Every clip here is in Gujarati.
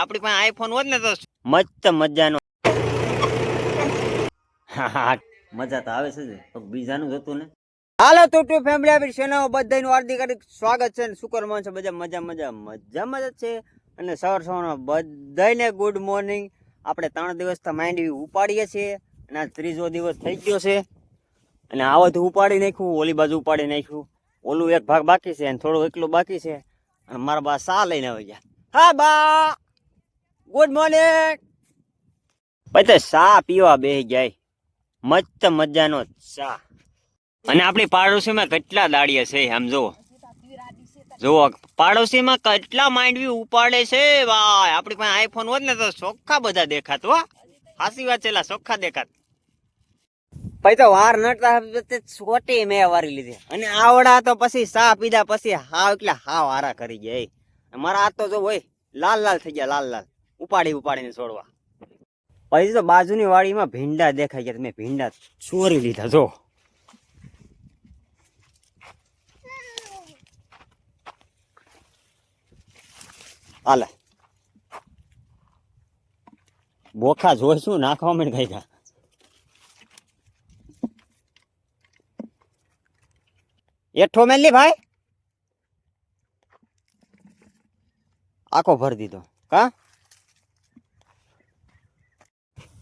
આપણી પાસે આઈફોન હોત ને તો મસ્ત મજાનો. મજા તો આવે છે પણ બીજાનું જ હતું ને. હાલો તો ટુ ફેમિલી આપણી સેનાઓ બધાનું હાર્દિક હાર્દિક સ્વાગત છે ને. શુક્ર માન છે? બધા મજા મજા મજામાં જ છે. અને સવાર સવારમાં બધાને ગુડ મોર્નિંગ આપણે ત્રણ દિવસથી માંડવી ઉપાડીએ છીએ. અને આ ત્રીજો દિવસ થઈ ગયો છે. અને આવાથી ઉપાડી નાખ્યું ઓલી બાજુ ઉપાડી નાખ્યું. ઓલું એક ભાગ બાકી છે અને થોડું એકલું બાકી છે. અને મારા બા સા લઈને આવી ગયા. હા બા! ગુડ મોર્નિંગ પછી સા પીવા બેસી જાય. મસ્ત મજાનો ચા. અને આપણી પાડોશીમાં કેટલા દાડીએ છે, આમ જુઓ. જુઓ, પાડોશીમાં કેટલા માંડવી ઉપાડે છે, ભાઈ. આપણી પાસે આઈફોન હોત ને તો ચોખ્ખા બધા દેખાત, હો. હાસી વાત છેલા ચોખ્ખા દેખાત. પછી તો વાર નડતા છોટી મેં વારી લીધી. અને આવડા તો પછી સા પીધા પછી હાવ, એટલે હાવ હારા કરી ગયા મારા હાથ તો જો હોય, લાલ લાલ થઈ ગયા, લાલ લાલ. ઉપાડી ઉપાડીને છોડવા. પછી તો બાજુની વાડીમાં ભીંડા દેખાઈ ગયા. મેં ભીંડા ચોરી લીધા, જો. હાલે. બોખા જોઈશું, નાખવા મેં ગઈ ગયા. એઠો મેલી ભાઈ. આખો ભરી દીધો. કા?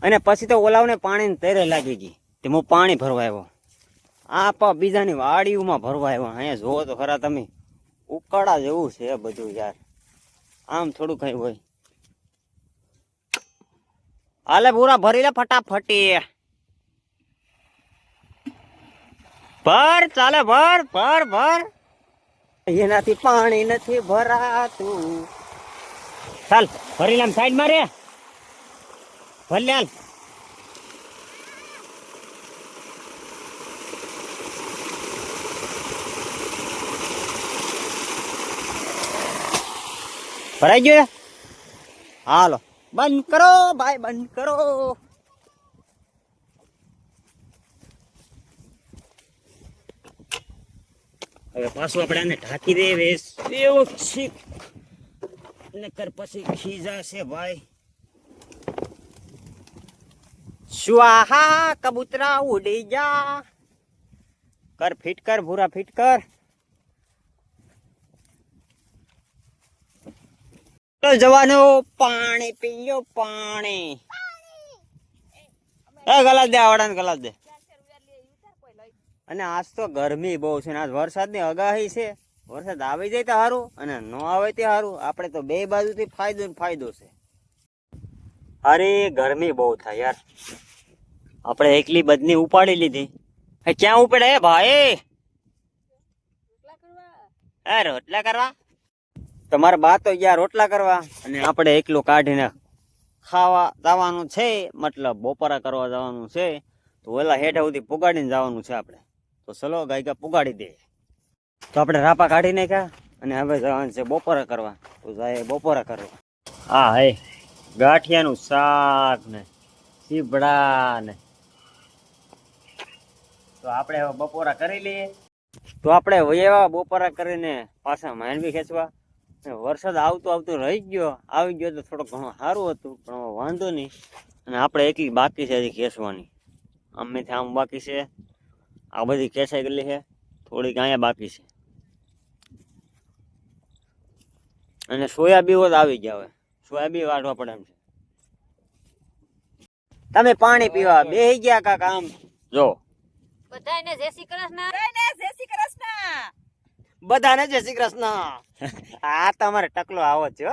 અને પછી તો ઓલાવને પાણી તેરે લાગી ગઈ તે હું પાણી ભરવા આવ્યો. આ પા બીજાની વાડીઓમાં ભરવા આવ્યો. અહીંયા જોવો તો ખરા તમે. ઉકાળા જેવું છે બધું યાર. આમ થોડું કઈ હોય. હાલે પૂરા ભરી લે ફટાફટી. ભર, ચાલે ભર ભર ભર. એનાથી પાણી નથી ભરાતું. ચાલ, ભરી લામ સાઈડમાં રે. ભર હાલ ભરાઈ ગયો હાલો. બંધ કરો ભાઈ, બંધ કરો. હવે પાછું આપણે આને ઢાંકી દે વેસ. એવો છીક નકર પછી ખીજાશે ભાઈ. સ્વાહા કબૂતરા ઉડી જા. કર ફિટ કર ભૂરા ફિટ કર. જવાનો પાણી પીયો પાણી. એ ગલાસ દે આવડાને ગલાસ દે. અને આજ તો ગરમી બહુ છે ને આજ વરસાદની આગાહી છે. વરસાદ આવી જાય તો સારું અને ન આવે તે સારું. આપણે તો બે બાજુથી ફાયદો ને ફાયદો છે. અરે ગરમી બહુ થાય યાર. આપણે એકલી બદની ઉપાડી લીધી. ક્યાં ઉપડે? ભાઈ! હે રોટલા કરવા? તમારા બા તો ગયા રોટલા કરવા અને આપણે એકલું કાઢીને ખાવા જવાનું છે, મતલબ બપોરા કરવા જવાનું છે, તો ઓલા હેઠા સુધી પુગાડીને જવાનું છે આપણે. તો ચલો ગાયકા પુગાડી દે. તો આપણે રાપા કાઢી નાખ્યા અને હવે જવાનું છે બપોરા કરવા. તો જાય બપોરા કરવા. હા હે ગાંઠિયાનું શાક ને સીભડા ને તો આપણે બપોરા કરી લઈએ. તો આપણે વયેવા બપોરા કરીને પાછા માંડવી ખેંચવા. વરસાદ આવતો આવતો રહી ગયો. આવી ગયો તો થોડો ઘણો સારું હતું પણ વાંધો નહીં. અને આપણે એકલી બાકી છે હજી ખેંચવાની. અમેથી આમ બાકી છે. આ બધી ખેંચાઈ ગયેલી છે. થોડીક અહીંયા બાકી છે. અને સોયાબીઓ જ આવી ગયા હવે. સોયાબી વાળવા પડે એમ છે. તમે પાણી પીવા. બે ગયા કાકા આમ. જો બધાને જય શ્રી કૃષ્ણ. જય શ્રી કૃષ્ણ. બધાને જય શ્રી કૃષ્ણ. આ તમારે ટકલો આવો છે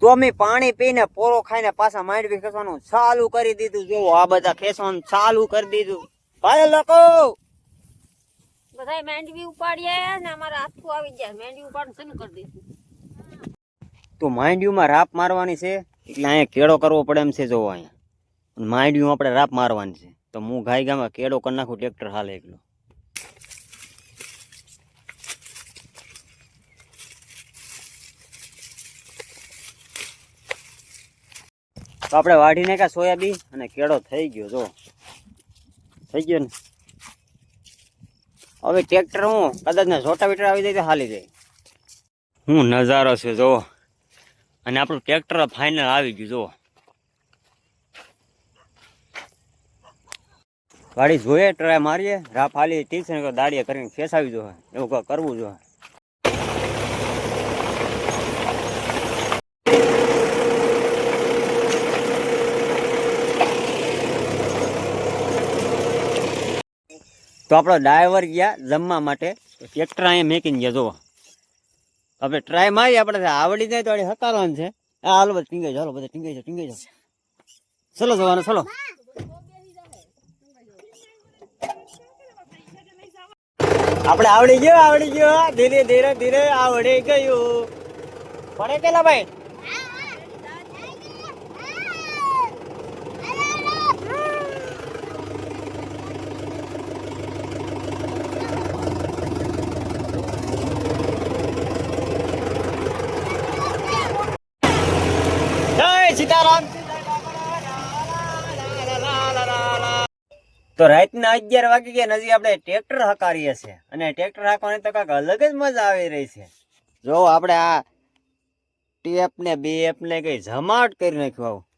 તો અમે પાણી પીને પોરો ખાઈને પાછા માંડવી ખેંચવાનું ચાલુ કરી દીધું. જો આ બધા ખેંચવાનું ચાલુ કરી દીધું. ભાઈ લોકો! બધાય માંડવી ઉપાડીએ ને અમારા હાથું આવી ગયા. માંડવી ઉપાડવાનું શરૂ કરી દીધું. તો માંડવીમાં રાપ મારવાની છે એટલે અહીંયા કેળો કરવો પડે એમ છે જોવો અહીંયા. માંડવીમાં આપણે રાપ મારવાની છે. તો હું ગાય ગામાં કેળો કરી નાખું, ટ્રેક્ટર હાલે એકલો. તો આપણે વાઢી નાખ્યા સોયાબીન અને કેળો થઈ ગયો, જો. થઈ ગયો ને? હવે ટ્રેક્ટર હું કદાચ ને રોટાવેટર આવી જાય તો હાલી જાય. હું નજારો છે, જો. અને આપણું ટ્રેક્ટર ફાઇનલ આવી ગયું જુઓ ગાડી જોઈએ ટ્રાય મારીએ. રાફ હાલી ઠીક છે દાડીએ કરીને ફેસાવી જોઈએ. એવું કરવું જોઈએ. તો આપણો ડ્રાઈવર ગયા જમવા માટે. ટ્રેક્ટર અહીંયા મેકીને ગયા જોવા આપણે ટ્રાય મારી આપણે આવડી જાય તો હકારવાનું છે. હાલ, બધા ટીંગાઈ જાઓ બધા ટીંગાઈ જાઓ ટીંગાઈ જાઓ. ચલો, જવાનું, ચલો. આપણે આવડી ગયો આવડી ગયો. ધીરે ધીરે ધીરે આવડી ગયું. પડે કેલા ભાઈ જય સીતારામ તો રાતના અગિયાર વાગી ગયા નજીક આપણે ટ્રેક્ટર હકારીએ છીએ. અને ટ્રેક્ટર હાંકવાની તો કાંઈક અલગ જ મજા આવી રહી છે. જો આપણે આ ટેપ ને બેપ ને કઈ જમાટ કરી નાખ્યું આવું.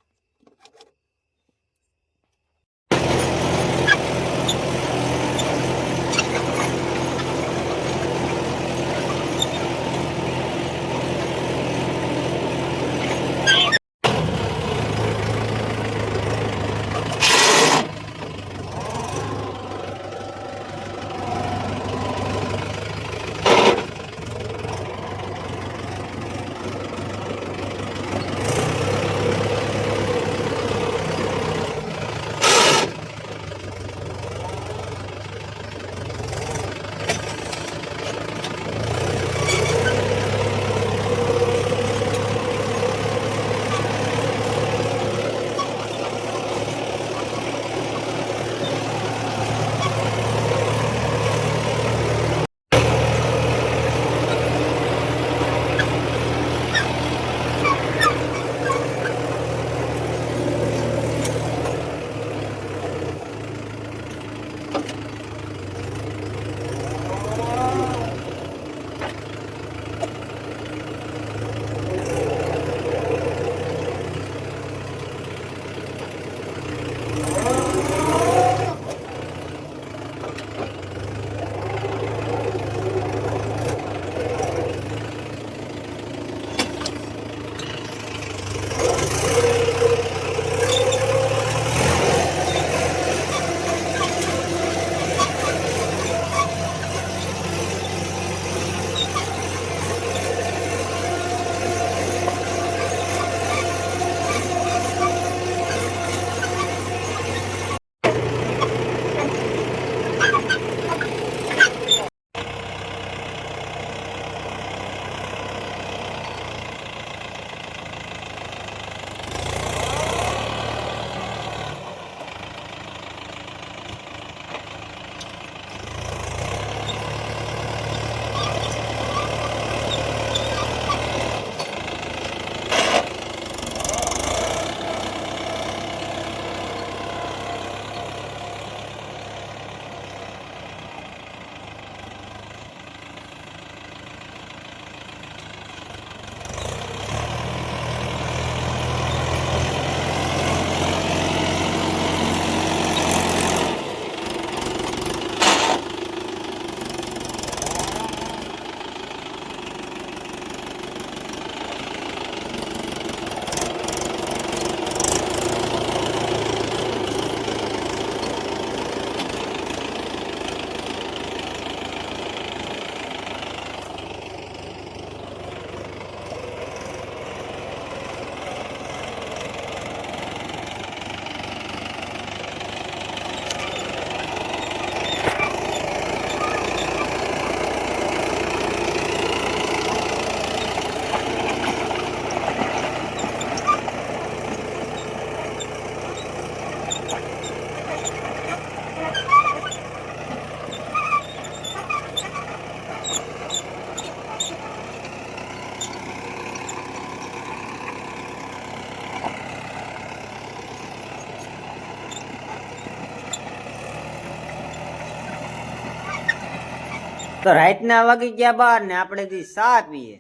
તો રાતના વાગી ગયા બાર ને આપણે થી ચા પીએ.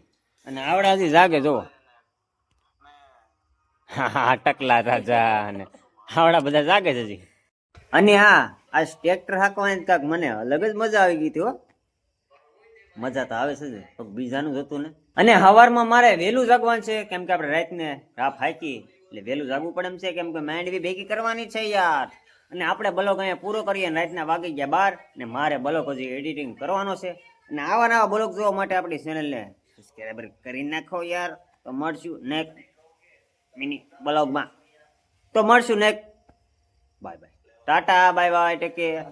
અને આવડાથી જાગે જો હા ટકલા રાજા અને આવડા બધા જાગે છે હજી. અને હા, આ ટ્રેક્ટર હાંકવાની કાંક મને અલગ જ મજા આવી ગઈ હતી, હો. મજા તો આવે છે જ બીજાનું હતું ને. અને સવારમાં મારે વહેલું જાગવાનું છે, કેમ કે આપણે રાતને રાફ હાકી એટલે વહેલું જાગવું પડે એમ છે, કેમ કે બી ભેગી કરવાની છે યાર. અને આપણે બ્લોગ અહીંયા પૂરો કરીએ અને રાતના વાગી ગયા બાર ને મારે બ્લોગ હજી એડિટિંગ કરવાનો છે. અને આવા નવા બ્લોગ જોવા માટે આપણી ચેનલને સબસ્ક્રાઈબર કરી નાખો યાર. તો મળશું નેક્સ્ટ મિની બ્લોગમાં તો મળશું next bye bye tata bye bye take care